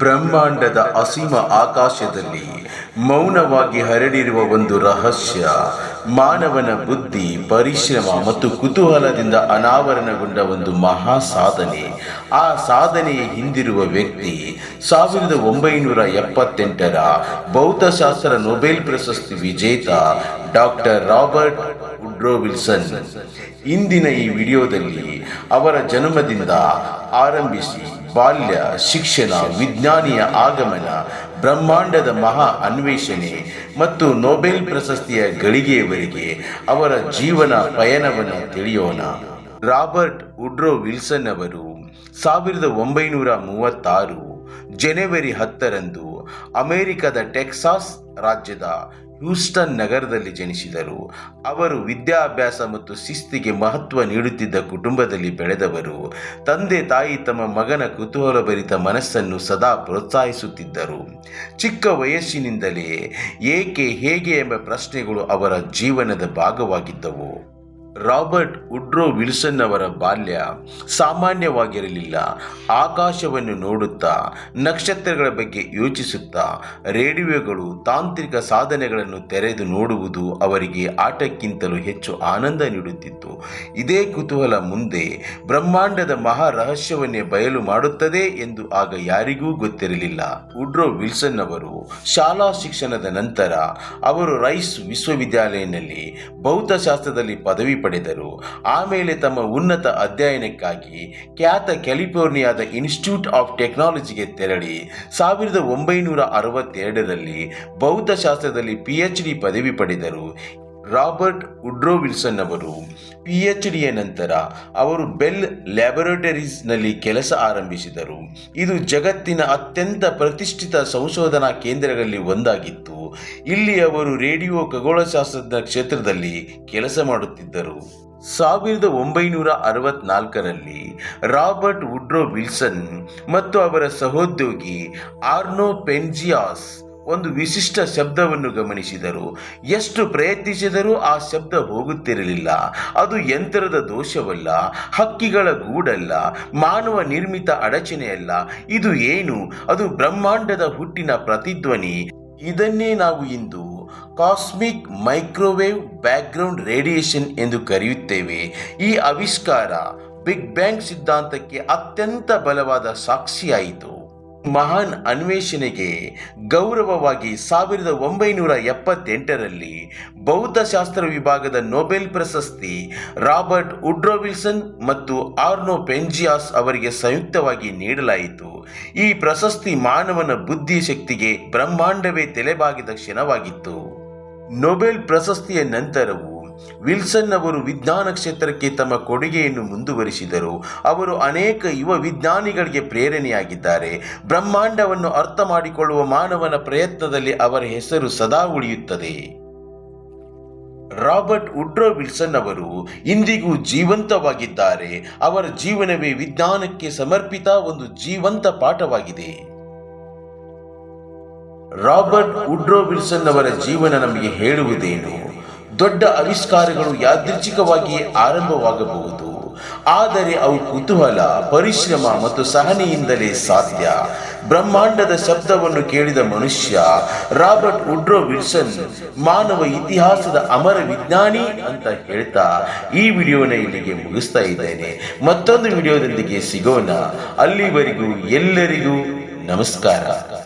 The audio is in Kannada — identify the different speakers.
Speaker 1: ಬ್ರಹ್ಮಾಂಡದ ಅಸೀಮ ಆಕಾಶದಲ್ಲಿ ಮೌನವಾಗಿ ಹರಡಿರುವ ಒಂದು ರಹಸ್ಯ, ಮಾನವನ ಬುದ್ಧಿ, ಪರಿಶ್ರಮ ಮತ್ತು ಕುತೂಹಲದಿಂದ ಅನಾವರಣಗೊಂಡ ಒಂದು ಮಹಾ ಸಾಧನೆ. ಆ ಸಾಧನೆಯ ಹಿಂದಿರುವ ವ್ಯಕ್ತಿ ಸಾವಿರದ ಒಂಬೈನೂರ ಎಪ್ಪತ್ತೆಂಟರ ಭೌತಶಾಸ್ತ್ರ ನೊಬೆಲ್ ಪ್ರಶಸ್ತಿ ವಿಜೇತ ಡಾಕ್ಟರ್ ರಾಬರ್ಟ್ ವುಡ್ರೋ ವಿಲ್ಸನ್. ಇಂದಿನ ಈ ವಿಡಿಯೋದಲ್ಲಿ ಅವರ ಜನ್ಮದಿಂದ ಆರಂಭಿಸಿ ಬಾಲ್ಯ, ಶಿಕ್ಷಣ, ವಿಜ್ಞಾನಿಯ ಆಗಮನ, ಬ್ರಹ್ಮಾಂಡದ ಮಹಾ ಅನ್ವೇಷಣೆ ಮತ್ತು ನೊಬೆಲ್ ಪ್ರಶಸ್ತಿಯ ಗಳಿಗೆಯವರೆಗೆ ಅವರ ಜೀವನ ಪಯಣವನ್ನು ತಿಳಿಯೋಣ. ರಾಬರ್ಟ್ ವುಡ್ರೋ ವಿಲ್ಸನ್ ಅವರು ಸಾವಿರದ ಒಂಬೈನೂರ ಮೂವತ್ತಾರು ಜನವರಿ ಹತ್ತರಂದು ಅಮೆರಿಕದ ಟೆಕ್ಸಾಸ್ ರಾಜ್ಯದ ಹ್ಯೂಸ್ಟನ್ ನಗರದಲ್ಲಿ ಜನಿಸಿದರು. ಅವರು ವಿದ್ಯಾಭ್ಯಾಸ ಮತ್ತು ಶಿಸ್ತಿಗೆ ಮಹತ್ವ ನೀಡುತ್ತಿದ್ದ ಕುಟುಂಬದಲ್ಲಿ ಬೆಳೆದವರು. ತಂದೆ ತಾಯಿ ತಮ್ಮ ಮಗನ ಕುತೂಹಲಭರಿತ ಮನಸ್ಸನ್ನು ಸದಾ ಪ್ರೋತ್ಸಾಹಿಸುತ್ತಿದ್ದರು. ಚಿಕ್ಕ ವಯಸ್ಸಿನಿಂದಲೇ ಏಕೆ ಹೇಗೆ ಎಂಬ ಪ್ರಶ್ನೆಗಳು ಅವರ ಜೀವನದ ಭಾಗವಾಗಿದ್ದವು. ರಾಬರ್ಟ್ ಉಡ್ರೋ ವಿಲ್ಸನ್ ಅವರ ಬಾಲ್ಯ ಸಾಮಾನ್ಯವಾಗಿರಲಿಲ್ಲ. ಆಕಾಶವನ್ನು ನೋಡುತ್ತಾ, ನಕ್ಷತ್ರಗಳ ಬಗ್ಗೆ ಯೋಚಿಸುತ್ತಾ, ರೇಡಿಯೋಗಳು, ತಾಂತ್ರಿಕ ಸಾಧನೆಗಳನ್ನು ತೆರೆದು ನೋಡುವುದು ಅವರಿಗೆ ಆಟಕ್ಕಿಂತಲೂ ಹೆಚ್ಚು ಆನಂದ ನೀಡುತ್ತಿತ್ತು. ಇದೇ ಕುತೂಹಲ ಮುಂದೆ ಬ್ರಹ್ಮಾಂಡದ ಮಹಾ ರಹಸ್ಯವನ್ನೇ ಬಯಲು ಮಾಡುತ್ತದೆ ಎಂದು ಆಗ ಯಾರಿಗೂ ಗೊತ್ತಿರಲಿಲ್ಲ. ಉಡ್ರೋ ವಿಲ್ಸನ್ ಅವರು ಶಾಲಾ ಶಿಕ್ಷಣದ ನಂತರ ಅವರು ರೈಸ್ ವಿಶ್ವವಿದ್ಯಾಲಯದಲ್ಲಿ ಭೌತಶಾಸ್ತ್ರದಲ್ಲಿ ಪದವಿ ಪಡೆದರು. ಆಮೇಲೆ ತಮ್ಮ ಉನ್ನತ ಅಧ್ಯಯನಕ್ಕಾಗಿ ಖ್ಯಾತ ಕ್ಯಾಲಿಫೋರ್ನಿಯಾದ ಇನ್ಸ್ಟಿಟ್ಯೂಟ್ ಆಫ್ ಟೆಕ್ನಾಲಜಿಗೆ ತೆರಳಿ. ಸಾವಿರದ ಒಂಬೈನೂರ ಅರವತ್ತೆರಡರಲ್ಲಿ ಭೌತಶಾಸ್ತ್ರದಲ್ಲಿ ಪಿ ಎಚ್ ಡಿ ಪದವಿ ಪಡೆದರು. ರಾಬರ್ಟ್ ಉಡ್ರೋ ವಿಲ್ಸನ್ ಅವರು ಪಿ ಎಚ್ ಡಿಯ ನಂತರ ಅವರು ಬೆಲ್ ಲ್ಯಾಬೊರೇಟರೀಸ್ನಲ್ಲಿ ಕೆಲಸ ಆರಂಭಿಸಿದರು. ಇದು ಜಗತ್ತಿನ ಅತ್ಯಂತ ಪ್ರತಿಷ್ಠಿತ ಸಂಶೋಧನಾ ಕೇಂದ್ರಗಳಲ್ಲಿ ಒಂದಾಗಿತ್ತು. ಇಲ್ಲಿ ಅವರು ರೇಡಿಯೋ ಖಗೋಳಶಾಸ್ತ್ರದ ಕ್ಷೇತ್ರದಲ್ಲಿ ಕೆಲಸ ಮಾಡುತ್ತಿದ್ದರು. ಸಾವಿರದ ಒಂಬೈನೂರ ಅರವತ್ನಾಲ್ಕರಲ್ಲಿ ರಾಬರ್ಟ್ ವುಡ್ರೋ ವಿಲ್ಸನ್ ಮತ್ತು ಅವರ ಸಹೋದ್ಯೋಗಿ ಆರ್ನೋ ಪೆನ್ಜಿಯಾಸ್ ಒಂದು ವಿಶಿಷ್ಟ ಶಬ್ದವನ್ನು ಗಮನಿಸಿದರು. ಎಷ್ಟು ಪ್ರಯತ್ನಿಸಿದರೂ ಆ ಶಬ್ದ ಹೋಗುತ್ತಿರಲಿಲ್ಲ. ಅದು ಯಂತ್ರದ ದೋಷವಲ್ಲ, ಹಕ್ಕಿಗಳ ಗೂಡಲ್ಲ, ಮಾನವ ನಿರ್ಮಿತ ಅಡಚಣೆಯಲ್ಲ. ಇದು ಏನು? ಅದು ಬ್ರಹ್ಮಾಂಡದ ಹುಟ್ಟಿನ ಪ್ರತಿಧ್ವನಿ. ಇದನ್ನೇ ನಾವು ಇಂದು ಕಾಸ್ಮಿಕ್ ಮೈಕ್ರೋವೇವ್ ಬ್ಯಾಕ್ಗ್ರೌಂಡ್ ರೇಡಿಯೇಷನ್ ಎಂದು ಕರೆಯುತ್ತೇವೆ. ಈ ಆವಿಷ್ಕಾರ ಬಿಗ್ ಬ್ಯಾಂಗ್ ಸಿದ್ಧಾಂತಕ್ಕೆ ಅತ್ಯಂತ ಬಲವಾದ ಸಾಕ್ಷಿಯಾಯಿತು. ಮಹಾನ್ ಅನ್ವೇಷಣೆಗೆ ಗೌರವವಾಗಿ ಸಾವಿರದ ಒಂಬೈನೂರ ಎಪ್ಪತ್ತೆಂಟರಲ್ಲಿ ಭೌತಶಾಸ್ತ್ರ ವಿಭಾಗದ ನೊಬೆಲ್ ಪ್ರಶಸ್ತಿ ರಾಬರ್ಟ್ ಉಡ್ರೋ ವಿಲ್ಸನ್ ಮತ್ತು ಆರ್ನೋ ಪೆಂಜಿಯಾಸ್ ಅವರಿಗೆ ಸಂಯುಕ್ತವಾಗಿ ನೀಡಲಾಯಿತು. ಈ ಪ್ರಶಸ್ತಿ ಮಾನವನ ಬುದ್ಧಿ ಶಕ್ತಿಗೆ ಬ್ರಹ್ಮಾಂಡವೇ ತಲೆಬಾಗಿದ ಕ್ಷಣವಾಗಿತ್ತು. ನೊಬೆಲ್ ಪ್ರಶಸ್ತಿಯ ನಂತರವೂ ವಿಲ್ಸನ್ ಅವರು ವಿಜ್ಞಾನ ಕ್ಷೇತ್ರಕ್ಕೆ ತಮ್ಮ ಕೊಡುಗೆಯನ್ನು ಮುಂದುವರಿಸಿದರು. ಅವರು ಅನೇಕ ಯುವ ವಿಜ್ಞಾನಿಗಳಿಗೆ ಪ್ರೇರಣೆಯಾಗಿದ್ದಾರೆ. ಬ್ರಹ್ಮಾಂಡವನ್ನು ಅರ್ಥ ಮಾಡಿಕೊಳ್ಳುವ ಮಾನವನ ಪ್ರಯತ್ನದಲ್ಲಿ ಅವರ ಹೆಸರು ಸದಾ ಉಳಿಯುತ್ತದೆ. ರಾಬರ್ಟ್ ಉಡ್ರೋ ವಿಲ್ಸನ್ ಅವರು ಇಂದಿಗೂ ಜೀವಂತವಾಗಿದ್ದಾರೆ. ಅವರ ಜೀವನವೇ ವಿಜ್ಞಾನಕ್ಕೆ ಸಮರ್ಪಿತ ಒಂದು ಜೀವಂತ ಪಾಠವಾಗಿದೆ. ರಾಬರ್ಟ್ ಉಡ್ರೋ ವಿಲ್ಸನ್ ಅವರ ಜೀವನ ನಮಗೆ ಹೇಳುವುದೇನು? ದೊಡ್ಡ ಆವಿಷ್ಕಾರಗಳು ಯಾದೃಚ್ಛಿಕವಾಗಿಯೇ ಆರಂಭವಾಗಬಹುದು. ಆದರೆ ಅವು ಕುತೂಹಲ, ಪರಿಶ್ರಮ ಮತ್ತು ಸಹನೆಯಿಂದಲೇ ಸಾಧ್ಯ. ಬ್ರಹ್ಮಾಂಡದ ಶಬ್ದವನ್ನು ಕೇಳಿದ ಮನುಷ್ಯ, ರಾಬರ್ಟ್ ಉಡ್ರೋ ವಿಲ್ಸನ್, ಮಾನವ ಇತಿಹಾಸದ ಅಮರ ವಿಜ್ಞಾನಿ ಅಂತ ಹೇಳ್ತಾ ಈ ವಿಡಿಯೋನ ಇಲ್ಲಿಗೆ ಮುಗಿಸ್ತಾ ಇದ್ದೇನೆ. ಮತ್ತೊಂದು ವಿಡಿಯೋದೊಂದಿಗೆ ಸಿಗೋಣ. ಅಲ್ಲಿವರೆಗೂ ಎಲ್ಲರಿಗೂ ನಮಸ್ಕಾರ.